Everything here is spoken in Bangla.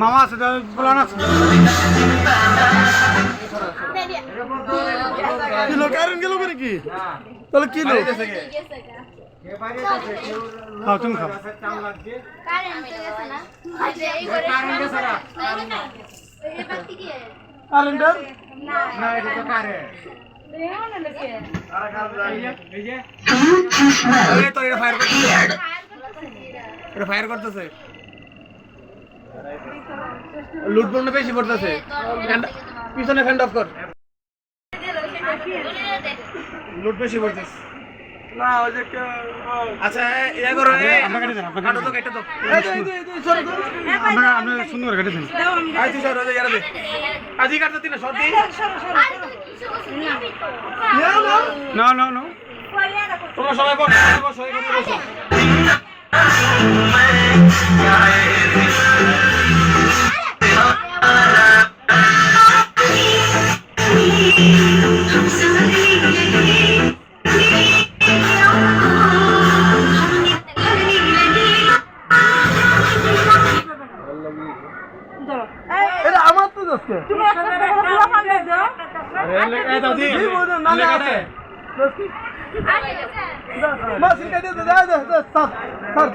মামা আছে বলান আছে। কিলো কারেন্ট গেল করে কি? তাহলে কিলো? খাও তুমি খাও। কারেন্টার? ফায়ার করতেছে লুট পণ্য বেশি পড়তেছে পিছনে ফ্যান্ড অফ কর লুট বেশি পড়তেছে না ওই যে আচ্ছা ইয়া করো আমরা কেটে দেন কাটো তো কেটে তো আমরা আমরা সুন্দর কেটে দেন আই তুই সর ওই ইয়ারে দে আজি কাটতে তিন সর দি না না না। তোমরা সবাই বস বস সবাই বসো। এটা আমার তো দোস্ত ماشي كده ده ده صح صح.